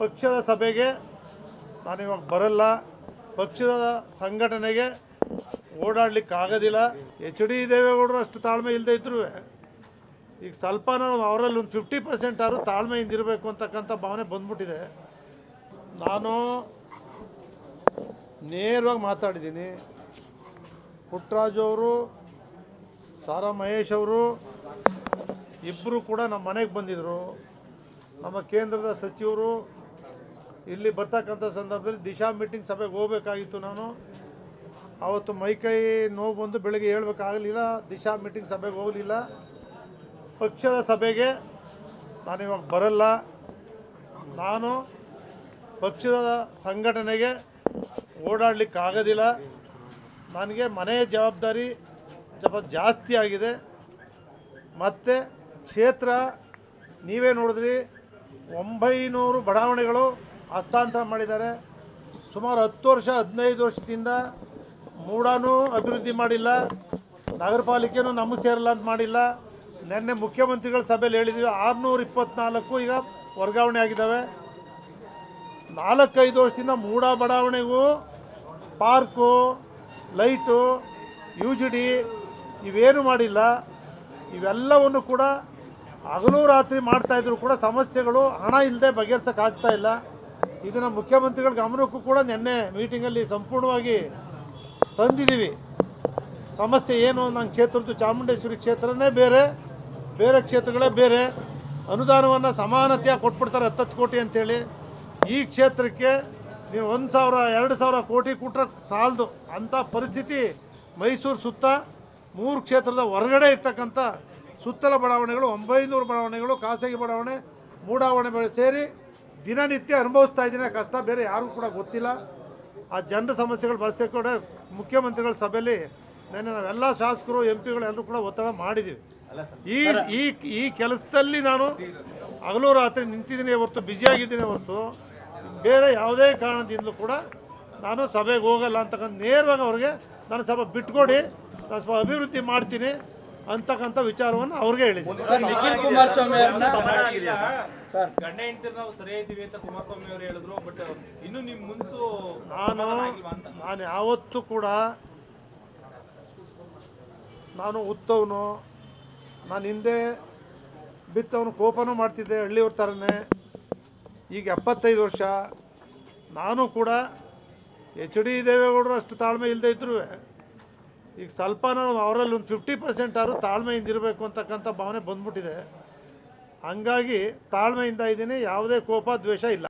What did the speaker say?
ಪಕ್ಷದ ಸಭೆಗೆ ನಾನಿವಾಗ ಬರಲ್ಲ. ಪಕ್ಷದ ಸಂಘಟನೆಗೆ ಓಡಾಡ್ಲಿಕ್ಕೆ ಆಗೋದಿಲ್ಲ ಎಚ್ ಡಿ ದೇವೇಗೌಡರು ಅಷ್ಟು ತಾಳ್ಮೆ ಇಲ್ಲದೆ ಇದ್ರೂ ಈಗ ಸ್ವಲ್ಪ ನಾವು ಅವರಲ್ಲಿ ಒಂದು ಫಿಫ್ಟಿ ಪರ್ಸೆಂಟ್ ಆದರೂ ತಾಳ್ಮೆಯಿಂದ ಇರಬೇಕು ಅಂತಕ್ಕಂಥ ಭಾವನೆ ಬಂದ್ಬಿಟ್ಟಿದೆ. ನಾನು ನೇರವಾಗಿ ಮಾತಾಡಿದ್ದೀನಿ. ಪುಟ್ಟರಾಜು ಅವರು, ಸಾರಾ ಮಹೇಶ್ ಅವರು ಇಬ್ಬರು ಕೂಡ ನಮ್ಮ ಮನೆಗೆ ಬಂದಿದ್ದರು ನಮ್ಮ ಕೇಂದ್ರದ ಸಚಿವರು ಇಲ್ಲಿ ಬರ್ತಕ್ಕಂಥ ಸಂದರ್ಭದಲ್ಲಿ ದಿಶಾ ಮೀಟಿಂಗ್ ಸಭೆಗೆ ಹೋಗಬೇಕಾಗಿತ್ತು ನಾನು. ಆವತ್ತು ಮೈಕೈ ನೋವು ಬಂದು ಬೆಳಗ್ಗೆ ಹೇಳ್ಬೇಕಾಗಲಿಲ್ಲ, ದಿಶಾ ಮೀಟಿಂಗ್ ಸಭೆಗೆ ಹೋಗಲಿಲ್ಲ. ಪಕ್ಷದ ಸಭೆಗೆ ನಾನಿವಾಗ ಬರಲ್ಲ. ನಾನು ಪಕ್ಷದ ಸಂಘಟನೆಗೆ ಓಡಾಡಲಿಕ್ಕಾಗೋದಿಲ್ಲ. ನನಗೆ ಮನೆಯ ಜವಾಬ್ದಾರಿ ಸ್ವಲ್ಪ ಜಾಸ್ತಿ ಆಗಿದೆ. ಮತ್ತು ಕ್ಷೇತ್ರ, ನೀವೇ ನೋಡಿದ್ರಿ, ಒಂಬೈನೂರು ಬಡಾವಣೆಗಳು ಹಸ್ತಾಂತರ ಮಾಡಿದ್ದಾರೆ. ಸುಮಾರು ಹತ್ತು ವರ್ಷ, ಹದಿನೈದು ವರ್ಷದಿಂದ ಮೂಡಾನೂ ಅಭಿವೃದ್ಧಿ ಮಾಡಿಲ್ಲ. ನಗರ ಪಾಲಿಕೆನೂ ನಮಗೆ ಸೇರಲ್ಲ ಅಂತ ಮಾಡಿಲ್ಲ. ನಿನ್ನೆ ಮುಖ್ಯಮಂತ್ರಿಗಳ ಸಭೆಯಲ್ಲಿ ಹೇಳಿದ್ವಿ, ಆರುನೂರ ಇಪ್ಪತ್ನಾಲ್ಕು ಈಗ ವರ್ಗಾವಣೆ ಆಗಿದ್ದಾವೆ. ನಾಲ್ಕೈದು ವರ್ಷದಿಂದ MUDA ಬಡಾವಣೆಗೂ park, light U G D ಇವೇನು ಮಾಡಿಲ್ಲ. ಇವೆಲ್ಲವನ್ನು ಕೂಡ ಹಗಲು ರಾತ್ರಿ ಮಾಡ್ತಾಯಿದ್ರು ಕೂಡ ಸಮಸ್ಯೆಗಳು ಹಣ ಇಲ್ಲದೆ ಬಗೆಹರ್ಸೋಕ್ಕಾಗ್ತಾ ಇಲ್ಲ. ಇದನ್ನು ಮುಖ್ಯಮಂತ್ರಿಗಳ ಗಮನಕ್ಕೂ ಕೂಡ ನಿನ್ನೆ ಮೀಟಿಂಗಲ್ಲಿ ಸಂಪೂರ್ಣವಾಗಿ ತಂದಿದ್ದೀವಿ. ಸಮಸ್ಯೆ ಏನು? ನನ್ನ ಕ್ಷೇತ್ರದ್ದು ಚಾಮುಂಡೇಶ್ವರಿ ಕ್ಷೇತ್ರನೇ ಬೇರೆ ಬೇರೆ ಕ್ಷೇತ್ರಗಳೇ ಬೇರೆ. ಅನುದಾನವನ್ನು ಸಮಾನತೆಯಾಗಿ ಕೊಟ್ಬಿಡ್ತಾರೆ ಹತ್ತತ್ತು ಕೋಟಿ ಅಂತೇಳಿ. ಈ ಕ್ಷೇತ್ರಕ್ಕೆ ನೀವು ಒಂದು ಸಾವಿರ, ಎರಡು ಸಾವಿರ ಕೋಟಿ ಕೊಟ್ಟರೆ ಸಾಲದು. ಅಂಥ ಪರಿಸ್ಥಿತಿ ಮೈಸೂರು ಸುತ್ತ ಮೂರು ಕ್ಷೇತ್ರದ ಹೊರಗಡೆ ಇರ್ತಕ್ಕಂಥ ಸುತ್ತಲ ಬಡಾವಣೆಗಳು, ಒಂಬೈನೂರು ಬಡಾವಣೆಗಳು, ಖಾಸಗಿ ಬಡಾವಣೆ ಮೂಡಾವಣೆ ಸೇರಿ ದಿನನಿತ್ಯ ಅನುಭವಿಸ್ತಾ ಇದ್ದೀನಿ. ಕಷ್ಟ ಬೇರೆ ಯಾರಿಗೂ ಕೂಡ ಗೊತ್ತಿಲ್ಲ. ಆ ಜನರ ಸಮಸ್ಯೆಗಳು ಬಳಸಿ ಕೂಡ ಮುಖ್ಯಮಂತ್ರಿಗಳ ಸಭೆಯಲ್ಲಿ ನೆನ್ನೆ ನಾವೆಲ್ಲ ಶಾಸಕರು ಎಂ ಪಿಗಳೆಲ್ಲರೂ ಕೂಡ ಒತ್ತಡ ಮಾಡಿದ್ದೀವಿ. ಈ ಈ ಈ ಕೆಲಸದಲ್ಲಿ ನಾನು ಹಗಲು ರಾತ್ರಿ ನಿಂತಿದ್ದೀನಿ ಹೊರತು ಬ್ಯುಸಿಯಾಗಿದ್ದೀನಿ ಹೊರತು. ಬೇರೆ ಯಾವುದೇ ಕಾರಣದಿಂದಲೂ ಕೂಡ ನಾನು ಸಭೆಗೆ ಹೋಗಲ್ಲ ಅಂತಕ್ಕಂಥ ನೇರವಾಗಿ ಅವ್ರಿಗೆ ನಾನು ಸ್ವಲ್ಪ ಬಿಟ್ಕೊಡಿ ನಾನು ಸ್ವಲ್ಪ ಅಭಿವೃದ್ಧಿ ಮಾಡ್ತೀನಿ. ಅಂತಕ್ಕಂಥ ವಿಚಾರವನ್ನು ಅವ್ರಿಗೆ ಹೇಳಿದ್ದೀನಿ. ಸರ್ ನಿಖಿಲ್ ಕುಮಾರಸ್ವಾಮಿ ಸರ್ ಗಂಡ ಹೆಂಡತಿ ನಾವು ಸರಿ ಇದ್ದೀವಿ ಅಂತ ಕುಮಾರಸ್ವಾಮಿ ಅವರು ಹೇಳಿದ್ರು ಬಟ್ ಇನ್ನು ನಿಮ್ಮ ಮುನ್ಸು ನಾನು ನಾನು ಯಾವತ್ತೂ ಕೂಡ ನಾನು ಉತ್ತವನು ನಾನು ಹಿಂದೆ ಬಿತ್ತವನು ಕೋಪನೂ ಮಾಡ್ತಿದ್ದೆ ಹಳ್ಳಿಯವ್ರ ಥರನೇ. ಈಗ ಎಪ್ಪತ್ತೈದು ವರ್ಷ ನಾನು ಕೂಡ ಎಚ್ ಡಿ ದೇವೇಗೌಡರು ಅಷ್ಟು ತಾಳ್ಮೆ ಇಲ್ಲದೆ ಇದ್ರೂ ಈಗ ಸ್ವಲ್ಪ ಅವರಲ್ಲಿ ಒಂದು ಫಿಫ್ಟಿ ಪರ್ಸೆಂಟ್ ಆದರೂ ತಾಳ್ಮೆಯಿಂದ ಇರಬೇಕು ಅಂತಕ್ಕಂಥ ಭಾವನೆ ಬಂದ್ಬಿಟ್ಟಿದೆ. ಹಂಗಾಗಿ ತಾಳ್ಮೆಯಿಂದ ಇದ್ದೀನಿ, ಯಾವುದೇ ಕೋಪ ದ್ವೇಷ ಇಲ್ಲ.